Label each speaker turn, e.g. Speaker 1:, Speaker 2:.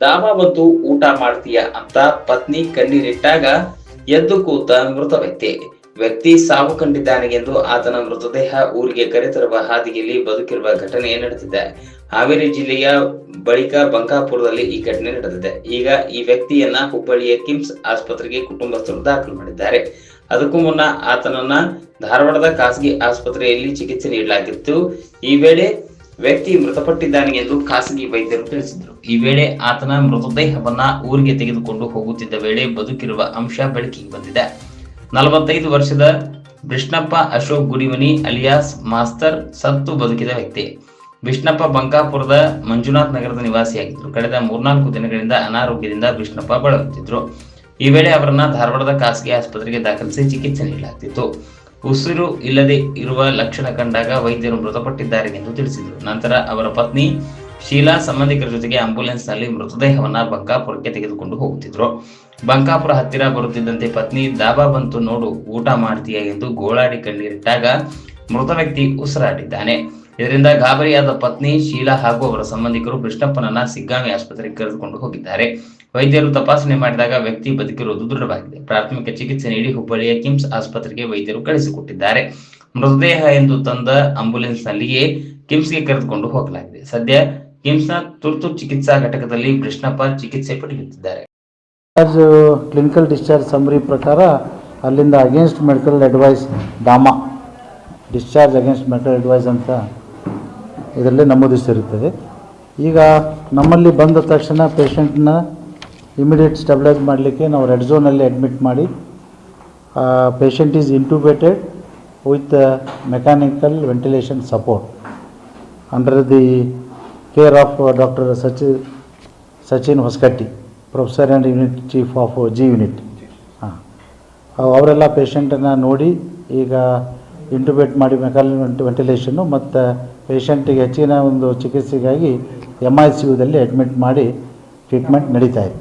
Speaker 1: ದಾಮ ಬಂದು ಊಟ ಮಾಡ್ತೀಯ ಅಂತ ಪತ್ನಿ ಕಣ್ಣೀರಿಟ್ಟಾಗ ಎದ್ದು ಕೂತ ಮೃತ ವ್ಯಕ್ತಿ. ವ್ಯಕ್ತಿ ಸಾವು ಕಂಡಿದ್ದಾನೆ ಎಂದು ಆತನ ಮೃತದೇಹ ಊರಿಗೆ ಕರೆತರುವ ಹಾದಿಯಲ್ಲಿ ಬದುಕಿರುವ ಘಟನೆ ನಡೆದಿದೆ. ಹಾವೇರಿ ಜಿಲ್ಲೆಯ ಬಳಿಕ ಬಂಕಾಪುರದಲ್ಲಿ ಈ ಘಟನೆ ನಡೆದಿದೆ. ಈಗ ಈ ವ್ಯಕ್ತಿಯನ್ನ ಹುಬ್ಬಳ್ಳಿಯ ಕಿಮ್ಸ್ ಆಸ್ಪತ್ರೆಗೆ ಕುಟುಂಬಸ್ಥರು ದಾಖಲು ಮಾಡಿದ್ದಾರೆ. ಅದಕ್ಕೂ ಮುನ್ನ ಆತನನ್ನ ಧಾರವಾಡದ ಖಾಸಗಿ ಆಸ್ಪತ್ರೆಯಲ್ಲಿ ಚಿಕಿತ್ಸೆ ನೀಡಲಾಗಿತ್ತು. ಈ ವೇಳೆ ವ್ಯಕ್ತಿ ಮೃತಪಟ್ಟಿದ್ದಾನೆ ಎಂದು ಖಾಸಗಿ ವೈದ್ಯರು ತಿಳಿಸಿದರು. ಈ ವೇಳೆ ಆತನ ಮೃತದೇಹವನ್ನ ಊರಿಗೆ ತೆಗೆದುಕೊಂಡು ಹೋಗುತ್ತಿದ್ದ ವೇಳೆ ಬದುಕಿರುವ ಅಂಶ ಬೆಳಕಿಗೆ ಬಂದಿದೆ. ನಲವತ್ತೈದು ವರ್ಷದ ಕೃಷ್ಣಪ್ಪ ಅಶೋಕ್ ಗುಡಿಮನಿ ಅಲಿಯಾಸ್ ಮಾಸ್ತರ್ ಸತ್ತು ಬದುಕಿದ ವ್ಯಕ್ತಿ. ವಿಷ್ಣಪ್ಪ ಬಂಕಾಪುರದ ಮಂಜುನಾಥ್ ನಗರದ ನಿವಾಸಿಯಾಗಿದ್ದರು. ಕಳೆದ ಮೂರ್ನಾಲ್ಕು ದಿನಗಳಿಂದ ಅನಾರೋಗ್ಯದಿಂದ ವಿಷ್ಣಪ್ಪ ಬಳಲುತ್ತಿದ್ದರು. ಈ ವೇಳೆ ಅವರನ್ನ ಧಾರವಾಡದ ಖಾಸಗಿ ಆಸ್ಪತ್ರೆಗೆ ದಾಖಲಿಸಿ ಚಿಕಿತ್ಸೆ ನೀಡಲಾಗ್ತಿತ್ತು. ಉಸಿರು ಇಲ್ಲದೆ ಇರುವ ಲಕ್ಷಣ ಕಂಡಾಗ ವೈದ್ಯರು ಮೃತಪಟ್ಟಿದ್ದಾರೆ ಎಂದು ತಿಳಿಸಿದರು. ನಂತರ ಅವರ ಪತ್ನಿ ಶೀಲಾ ಸಂಬಂಧಿಕರ ಜೊತೆಗೆ ಆಂಬ್ಯುಲೆನ್ಸ್ನಲ್ಲಿ ಮೃತದೇಹವನ್ನ ಬಂಕಾಪುರಕ್ಕೆ ತೆಗೆದುಕೊಂಡು ಹೋಗುತ್ತಿದ್ರು ಬಂಕಾಪುರ ಹತ್ತಿರ ಬರುತ್ತಿದ್ದಂತೆ ಪತ್ನಿ, ದಾಬಾ ಬಂತು ನೋಡು, ಊಟ ಮಾಡ್ತೀಯ? ಎಂದು ಗೋಳಾಡಿ ಕಣ್ಣೀರಿಟ್ಟಾಗ ಮೃತ ವ್ಯಕ್ತಿ ಉಸಿರಾಡಿದ್ದಾನೆ. ಇದರಿಂದ ಗಾಬರಿಯಾದ ಪತ್ನಿ ಶೀಲಾ ಹಾಗೂ ಅವರ ಸಂಬಂಧಿಕರು ಕೃಷ್ಣಪ್ಪನನ್ನ ಸಿಗ್ಗಾಮಿ ಆಸ್ಪತ್ರೆಗೆ ಕರೆದುಕೊಂಡು ಹೋಗಿದ್ದಾರೆ. ವೈದ್ಯರು ತಪಾಸಣೆ ಮಾಡಿದಾಗ ವ್ಯಕ್ತಿ ಬದುಕಿರುವುದು ದೃಢವಾಗಿದೆ ಪ್ರಾಥಮಿಕ ಚಿಕಿತ್ಸೆ ನೀಡಿ ಹುಬ್ಬಳ್ಳಿಯ ಕಿಮ್ಸ್ ಆಸ್ಪತ್ರೆಗೆ ವೈದ್ಯರು ಕಳಿಸಿಕೊಟ್ಟಿದ್ದಾರೆ. ಮೃತದೇಹ ಎಂದು ತಂದ ಆಂಬುಲೆನ್ಸ್ ನಲ್ಲಿಯೇ ಕಿಮ್ಸ್ಗೆ ಕರೆದುಕೊಂಡು ಹೋಗಲಾಗಿದೆ. ಸದ್ಯ ಕಿಮ್ಸ್ನ ತುರ್ತು ಚಿಕಿತ್ಸಾ ಘಟಕದಲ್ಲಿ ಕೃಷ್ಣಪ್ಪ ಚಿಕಿತ್ಸೆ ಪಡೆಯುತ್ತಿದ್ದಾರೆ.
Speaker 2: ಕ್ಲಿನಿಕಲ್ ಡಿಸ್ಚಾರ್ಜ್ ಸಮರಿ ಪ್ರಕಾರ ಅಲ್ಲಿಂದ against medical advice DAMA discharge against medical advice ಅಂತ ಇದರಲ್ಲಿ ನಮೂದಿಸಿರುತ್ತದೆ ಈಗ ನಮ್ಮಲ್ಲಿ ಬಂದ ತಕ್ಷಣ ಪೇಷಂಟ್ನ ಇಮಿಡಿಯೇಟ್ ಸ್ಟೆಬಿಲೈಸ್ ಮಾಡಲಿಕ್ಕೆ ನಾವು ರೆಡ್ ಝೋನಲ್ಲಿ ಅಡ್ಮಿಟ್ ಮಾಡಿ patient is intubated with mechanical ventilation support. Under the care of doctor ಸಚಿ, Sachin Hosakatti, professor and unit chief of G unit. ಹಾಂ ಅವರೆಲ್ಲ ಪೇಷಂಟನ್ನು ನೋಡಿ ಈಗ ಇಂಟುಬೇಟ್ ಮಾಡಿ ಮೆಕಾಲ್ ವೆಂಟಿಲೇಷನ್ನು ಮತ್ತು ಪೇಷಂಟಿಗೆ ಹೆಚ್ಚಿನ ಒಂದು ಚಿಕಿತ್ಸೆಗಾಗಿ ಎಂ ಐ ಸಿ ಯುದಲ್ಲಿ ಅಡ್ಮಿಟ್ ಮಾಡಿ ಟ್ರೀಟ್ಮೆಂಟ್ ನಡೀತಾ ಇದೆ.